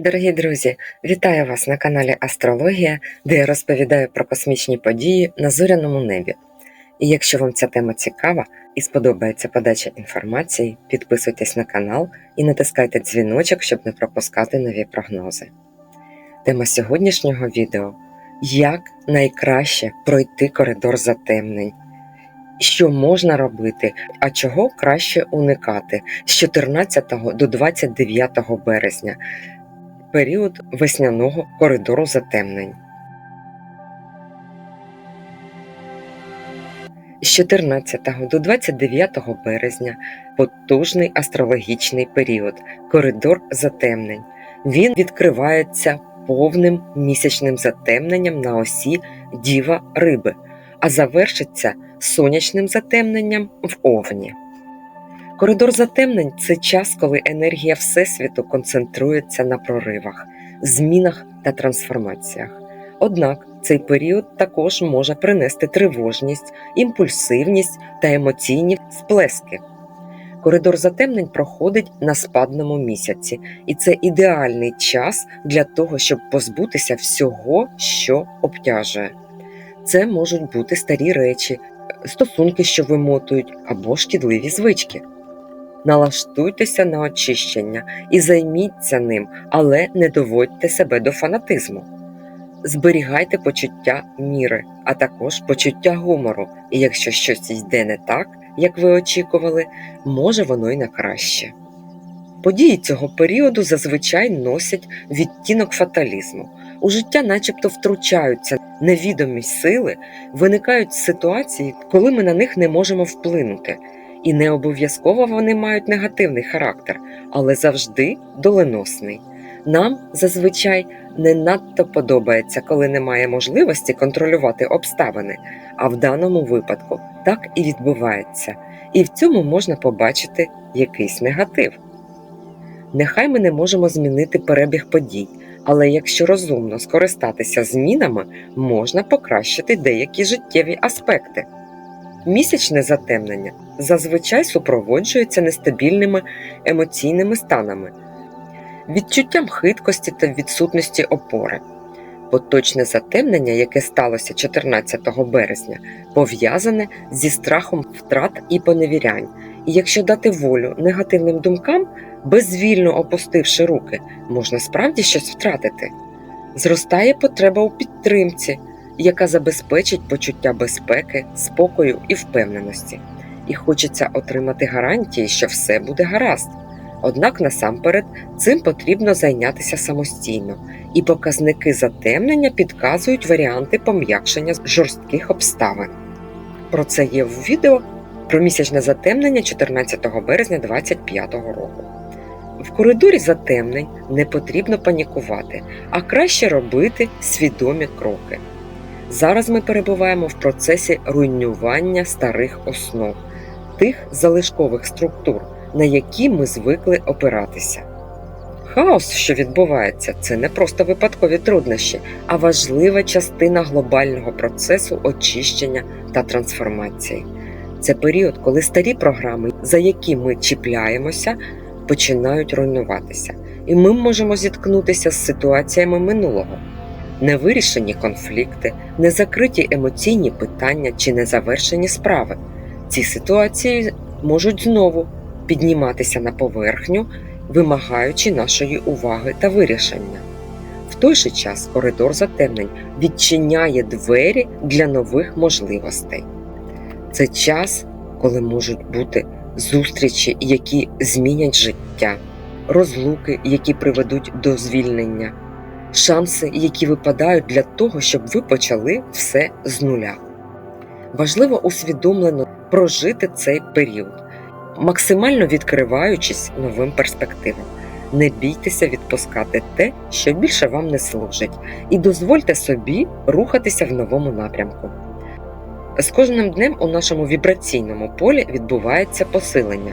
Дорогі друзі, вітаю вас на каналі Астрологія, де я розповідаю про космічні події на зоряному небі. І якщо вам ця тема цікава і сподобається подача інформації, підписуйтесь на канал і натискайте дзвіночок, щоб не пропускати нові прогнози. Тема сьогоднішнього відео як найкраще пройти коридор затемнень. Що можна робити, а чого краще уникати з 14 до 29 березня період весняного коридору затемнень. З 14 до 29 березня потужний астрологічний період коридор затемнень. Він відкривається повним місячним затемненням на осі Діва Риби, а завершиться сонячним затемненням в Овні. Коридор затемнень це час, коли енергія Всесвіту концентрується на проривах, змінах та трансформаціях. Однак цей період також може принести тривожність, імпульсивність та емоційні сплески. Коридор затемнень проходить на спадному місяці, і це ідеальний час для того, щоб позбутися всього, що обтяжує. Це можуть бути старі речі, стосунки, що вимотують, або шкідливі звички. Налаштуйтеся на очищення і займіться ним, але не доводьте себе до фанатизму. Зберігайте почуття міри, а також почуття гумору, і якщо щось йде не так, як ви очікували, може воно й на краще. Події цього періоду зазвичай носять відтінок фаталізму. У життя начебто втручаються невідомі сили, виникають ситуації, коли ми на них не можемо вплинути. І не обов'язково вони мають негативний характер, але завжди доленосний. Нам зазвичай не надто подобається, коли немає можливості контролювати обставини, а в даному випадку так і відбувається, і в цьому можна побачити якийсь негатив. Нехай ми не можемо змінити перебіг подій, але якщо розумно скористатися змінами, можна покращити деякі життєві аспекти. Місячне затемнення зазвичай супроводжується нестабільними емоційними станами, відчуттям хиткості та відсутності опори. Поточне затемнення, яке сталося 14 березня, пов'язане зі страхом втрат і поневірянь. І якщо дати волю негативним думкам, безвільно опустивши руки, можна справді щось втратити. Зростає потреба у підтримці, яка забезпечить почуття безпеки, спокою і впевненості, і хочеться отримати гарантії, що все буде гаразд. Однак насамперед цим потрібно зайнятися самостійно, і показники затемнення підказують варіанти пом'якшення жорстких обставин. Про це є в відео про місячне затемнення 14 березня 2025 року. В коридорі затемнень не потрібно панікувати, а краще робити свідомі кроки. Зараз ми перебуваємо в процесі руйнування старих основ, тих залишкових структур, на які ми звикли опиратися. Хаос, що відбувається, це не просто випадкові труднощі, а важлива частина глобального процесу очищення та трансформації. Це період, коли старі програми, за які ми чіпляємося, починають руйнуватися, і ми можемо зіткнутися з ситуаціями минулого невирішені конфлікти, незакриті емоційні питання чи незавершені справи. Ці ситуації можуть знову підніматися на поверхню, вимагаючи нашої уваги та вирішення. В той же час коридор затемнень відчиняє двері для нових можливостей. Це час, коли можуть бути зустрічі, які змінять життя, розлуки, які приведуть до звільнення шанси, які випадають для того, щоб ви почали все з нуля. Важливо усвідомлено прожити цей період, максимально відкриваючись новим перспективам. Не бійтеся відпускати те, що більше вам не служить, і дозвольте собі рухатися в новому напрямку. З кожним днем у нашому вібраційному полі відбувається посилення.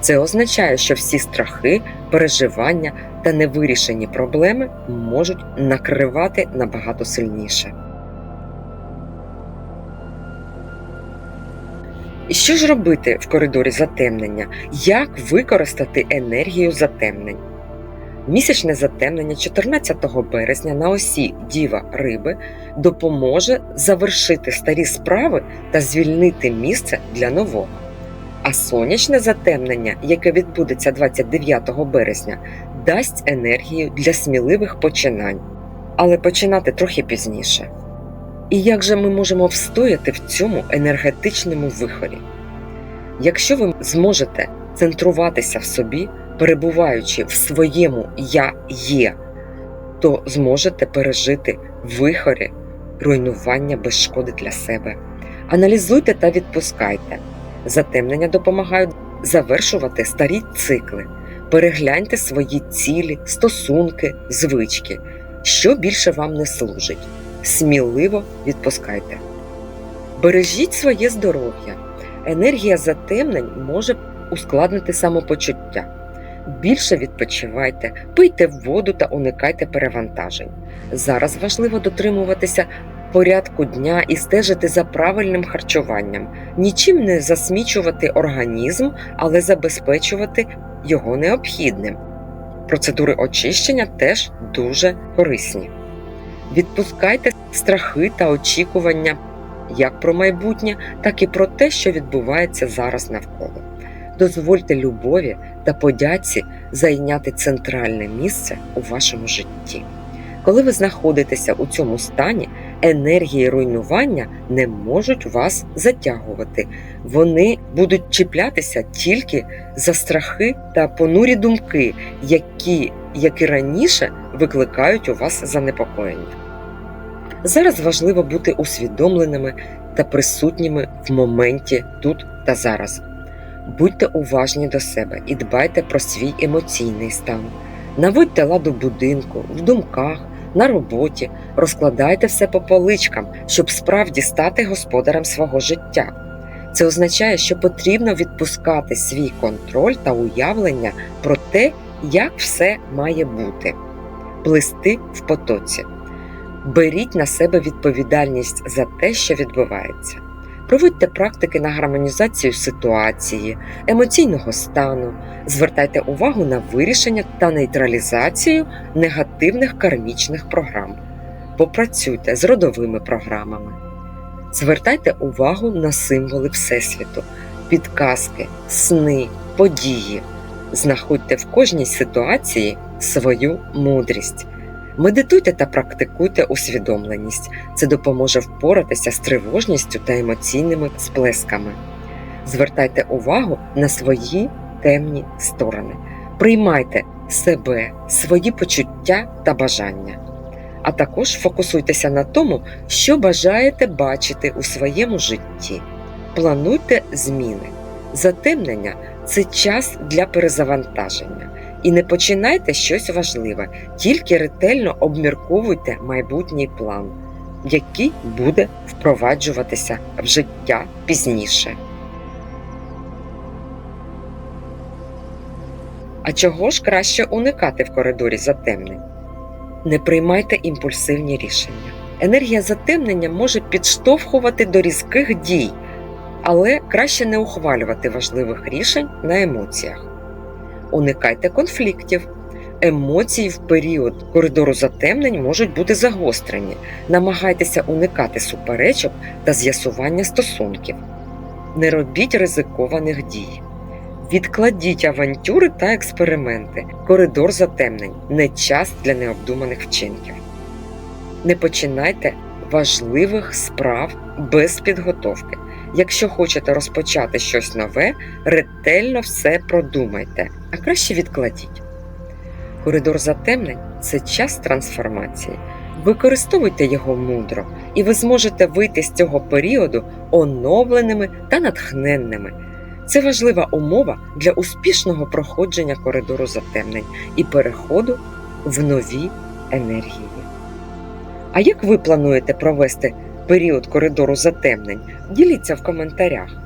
Це означає, що всі страхи, переживання та невирішені проблеми можуть накривати набагато сильніше. І що ж робити в коридорі затемнення? Як використати енергію затемнень? Місячне затемнення 14 березня на осі Діва Риби допоможе завершити старі справи та звільнити місце для нового. А сонячне затемнення, яке відбудеться 29 березня, дасть енергію для сміливих починань, але починати трохи пізніше. І як же ми можемо встояти в цьому енергетичному вихорі? Якщо ви зможете центруватися в собі, перебуваючи в своєму я є, то зможете пережити вихорі руйнування без шкоди для себе. Аналізуйте та відпускайте. Затемнення допомагають завершувати старі цикли. Перегляньте свої цілі, стосунки, звички, що більше вам не служить. Сміливо відпускайте. Бережіть своє здоров'я. Енергія затемнень може ускладнити самопочуття. Більше відпочивайте, пийте воду та уникайте перевантажень. Зараз важливо дотримуватися порядку дня і стежити за правильним харчуванням, нічим не засмічувати організм, але забезпечувати його необхідним. Процедури очищення теж дуже корисні. Відпускайте страхи та очікування як про майбутнє, так і про те, що відбувається зараз навколо. Дозвольте любові та подяці зайняти центральне місце у вашому житті. Коли ви знаходитеся у цьому стані, енергії руйнування не можуть вас затягувати. Вони будуть чіплятися тільки за страхи та понурі думки, які, як і раніше, викликають у вас занепокоєння. Зараз важливо бути усвідомленими та присутніми в моменті тут та зараз. Будьте уважні до себе і дбайте про свій емоційний стан. Наводьте ладу будинку, в думках, на роботі, розкладайте все по поличкам, щоб справді стати господарем свого життя. Це означає, що потрібно відпускати свій контроль та уявлення про те, як все має бути, плисти в потоці. Беріть на себе відповідальність за те, що відбувається. Проводьте практики на гармонізацію ситуації, емоційного стану, звертайте увагу на вирішення та нейтралізацію негативних кармічних програм. Попрацюйте з родовими програмами. Звертайте увагу на символи Всесвіту, підказки, сни, події. Знаходьте в кожній ситуації свою мудрість. Медитуйте та практикуйте усвідомленість. Це допоможе впоратися з тривожністю та емоційними сплесками. Звертайте увагу на свої темні сторони. Приймайте себе, свої почуття та бажання. А також фокусуйтеся на тому, що бажаєте бачити у своєму житті. Плануйте зміни. Затемнення це час для перезавантаження. І не починайте щось важливе, тільки ретельно обмірковуйте майбутній план, який буде впроваджуватися в життя пізніше. А чого ж краще уникати в коридорі затемнень? Не приймайте імпульсивні рішення. Енергія затемнення може підштовхувати до різких дій, але краще не ухвалювати важливих рішень на емоціях. Уникайте конфліктів. Емоції в період коридору затемнень можуть бути загострені. Намагайтеся уникати суперечок та з'ясування стосунків. Не робіть ризикованих дій. Відкладіть авантюри та експерименти. Коридор затемнень не час для необдуманих вчинків. Не починайте важливих справ без підготовки. Якщо хочете розпочати щось нове, ретельно все продумайте, а краще відкладіть. Коридор затемнень це час трансформації. Використовуйте його мудро, і ви зможете вийти з цього періоду оновленими та натхненними. Це важлива умова для успішного проходження коридору затемнень і переходу в нові енергії. А як ви плануєте провести період коридору затемнень? Діліться в коментарях.